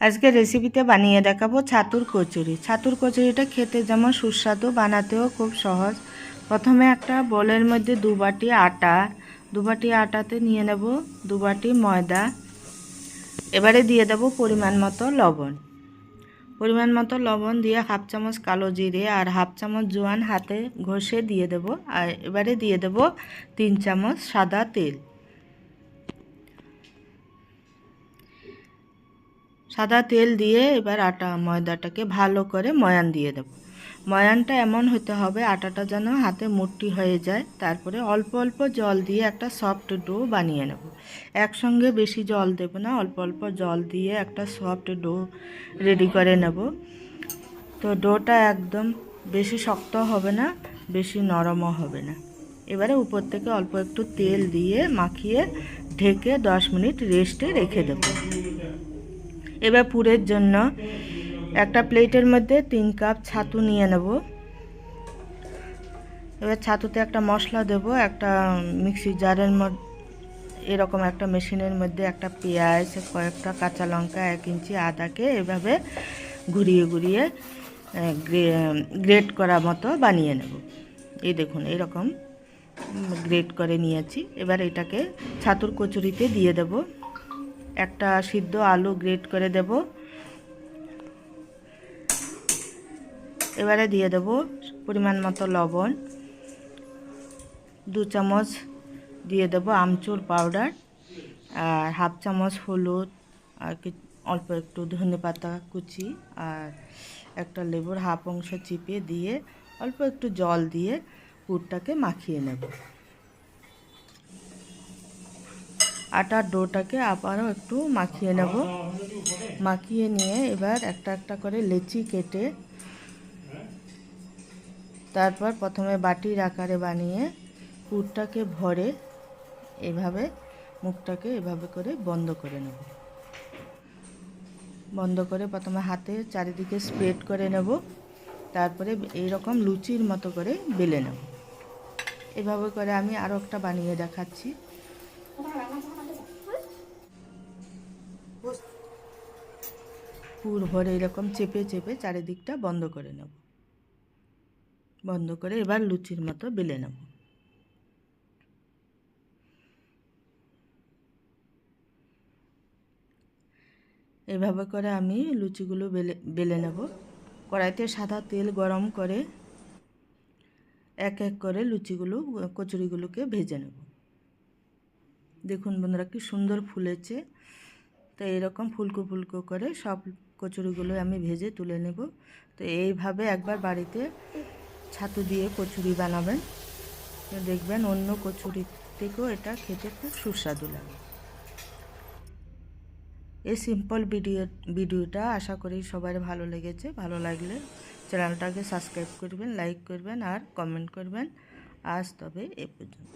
আজকে রেসিপিতে বানিয়ে দেখাবো ছাতুর কচুরি। ছাতুর কচুরিটা খেতে যেমন সুস্বাদু, বানাতেও খুব সহজ। প্রথমে একটা বোলের মধ্যে দু বাটি আটা, দু বাটি আটাতে নিয়ে নেব দু বাটি ময়দা। এবারে দিয়ে দেব পরিমাণ মতো লবণ। পরিমাণ মতো লবণ দিয়ে হাফ চামচ কালো জিরে আর হাফ চামচ জোয়ান হাতে ঘষে দিয়ে দেব। আর এবারে দিয়ে দেব তিন চামচ সাদা তেল। সাদা তেল দিয়ে এবার আটা, ময়দাটাকে ভালো করে ময়ান দিয়ে দেব। ময়ানটা এমন হতে হবে, আটাটা যেন হাতে মুট্টি হয়ে যায়। তারপরে অল্প অল্প জল দিয়ে একটা সফট ডো বানিয়ে নেব। একসঙ্গে বেশি জল দেব না, অল্প অল্প জল দিয়ে একটা সফট ডো রেডি করে নেব। তো ডোটা একদম বেশি শক্ত হবে না, বেশি নরমও হবে না। এবারে উপর থেকে অল্প একটু তেল দিয়ে মাখিয়ে ঢেকে দশ মিনিট রেস্টে রেখে দেবো। এবার পুরের জন্য একটা প্লেটের মধ্যে তিন কাপ ছাতু নিয়ে নেব। এবার ছাতুতে একটা মশলা দেব, একটা মিক্সি জারের মধ্যে এরকম একটা মেশিনের মধ্যে একটা পেঁয়াজ, কয়েকটা কাঁচা লঙ্কা, এক ইঞ্চি আদাকে এভাবে ঘুরিয়ে ঘুরিয়ে গ্রেট করা মতো বানিয়ে নেব। এই দেখুন, এরকম গ্রেট করে নিয়েছি। এবার এটাকে ছাতুর কচুরিতে দিয়ে দেবো। একটা সিদ্ধ আলু গ্রেট করে দেব। এবারে দিয়ে দেব পরিমাণ মতো লবণ। দু চামচ দিয়ে দেব আমচুর পাউডার আর হাফ চামচ হলুদ আর অল্প একটু ধনে পাতা কুচি আর একটা লেবুর হাফ অংশ চিপে দিয়ে অল্প একটু জল দিয়ে পুরটাকে মাখিয়ে নেব। আটার ডোটাকে আবারও একটু মাখিয়ে নেব। মাখিয়ে নিয়ে এবার একটা একটা করে লেচি কেটে তারপর প্রথমে বাটির আকারে বানিয়ে পুরটাকে ভরে এভাবে মুখটাকে এভাবে করে বন্ধ করে নেব। বন্ধ করে প্রথমে হাতে চারিদিকে স্প্রেড করে নেব। তারপরে এইরকম লুচির মতো করে বেলে নেব। এভাবে করে আমি আরও একটা বানিয়ে দেখাচ্ছি। পুর ভরে এরকম চেপে চেপে চারিদিকটা বন্ধ করে নেব। বন্ধ করে এবার লুচির মতো বেলে নেব। এভাবে করে আমি লুচিগুলো বেলে বেলে নেব। কড়াইতে সাদা তেল গরম করে এক এক করে লুচিগুলো, কচুরিগুলোকে ভেজে নেব। দেখুন বন্ধুরা কি সুন্দর ফুলেছে। তো এরকম ফুলকো ফুলকো করে সব কচুরিগুলো আমি ভেজে তুলে নেব। তো এইভাবে একবার বাড়িতে ছাতু দিয়ে কচুরি বানাবেন। দেখবেন অন্য কচুরি থেকেও এটা খেতে খুব সুস্বাদু লাগে। এই সিম্পল ভিডিও, ভিডিওটা আশা করি সবার ভালো লেগেছে। ভালো লাগলে চ্যানেলটাকে সাবস্ক্রাইব করবেন, লাইক করবেন আর কমেন্ট করবেন। আজ তবে এ পর্যন্ত।